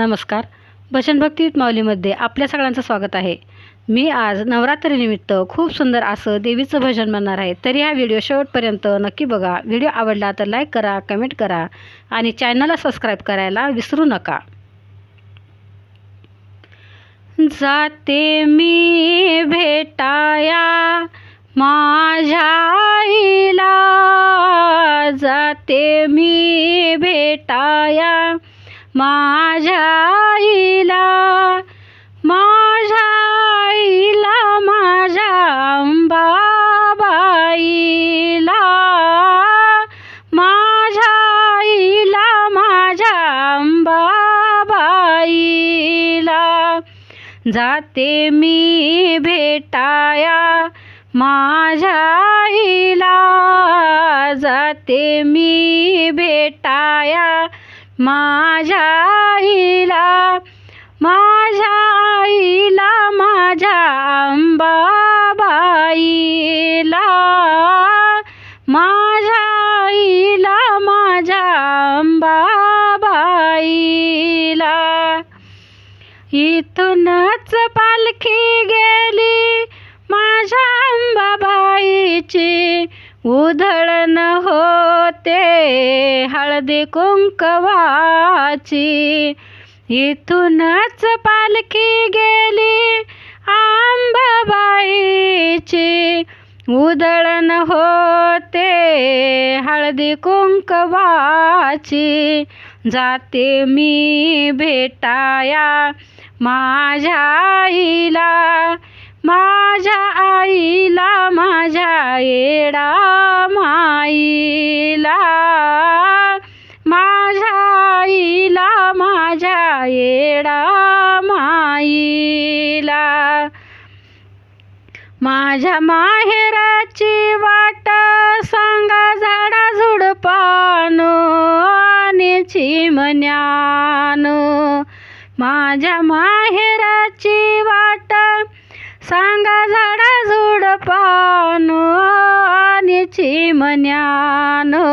नमस्कार. भजनभक्ती माऊलीमध्ये आपल्या सगळ्यांचं स्वागत आहे. मी आज नवरात्रीनिमित्त खूप सुंदर असं देवीचं भजन म्हणणार आहे. तरी हा व्हिडिओ शेवटपर्यंत नक्की बघा. व्हिडिओ आवडला तर लाईक करा कमेंट करा आणि चॅनलला सबस्क्राईब करायला विसरू नका. जाते मी भेटाया माझ्या आईला. जाते मी भेटाया माझ्या आईला माझ्या आईला माझ्या अंबाबाईला माझ्या आईला माझ्या अंबाबाईला. जाते मी भेटाया माझ्या आईला. जाते मी भेटाया माझ्या आईला माझ्या आईला माझ्या अंबाबाईला माझ्या आईला माझ्या अंबाबाईला. इथूनच पालखी गेली माझ्या अंबाबाईची. उधळ होते हळदी कुंकवाची. इथूनच पालखी गेली आंबाबाईची. उधळण होते हळदी कुंकवाची. जाते मी भेटाया माझ्या आईला माझ्या आईला माझ्या येडा माझ्या माहेराची वाट सांगा झाडा झुडपानो आणि चिमण्यानो. माझ्या माहेराची वाट सांगा झाडा झुडपानो आणि चिमण्यानो.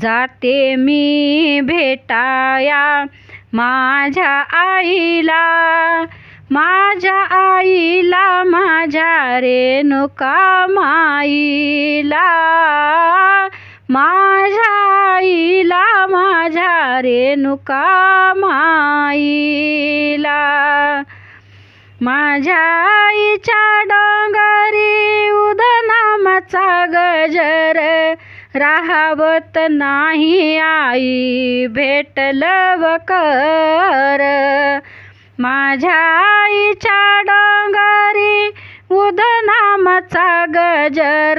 जाते मी भेटाया माझ्या आईला माझ्या आई रेणुका माईला माझ्या आईला माझ्या रेणुका माईला माझ्या आईच्या डोंगरी उदनामाचा गजर राहावत नाही आई भेटलं कर माझ्या आईच्या उदनामाचा गजर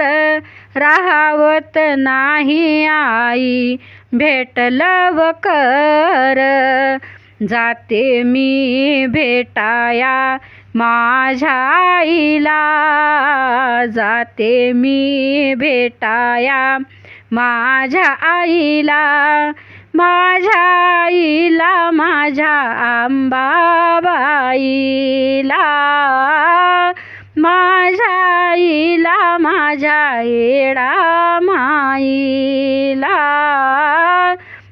राहावत नाही आई. भेटलं कर. जाते मी भेटाया माझ्या आईला. जाते मी भेटाया माझ्या आईला. माझ्या आईला माझ्या आंबाबाईला. माझ्या येडा माईला.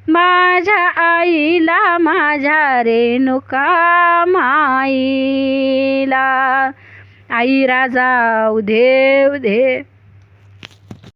माझ्या आईला माझ्या रेणुका माईला. आई राजा उधे उधे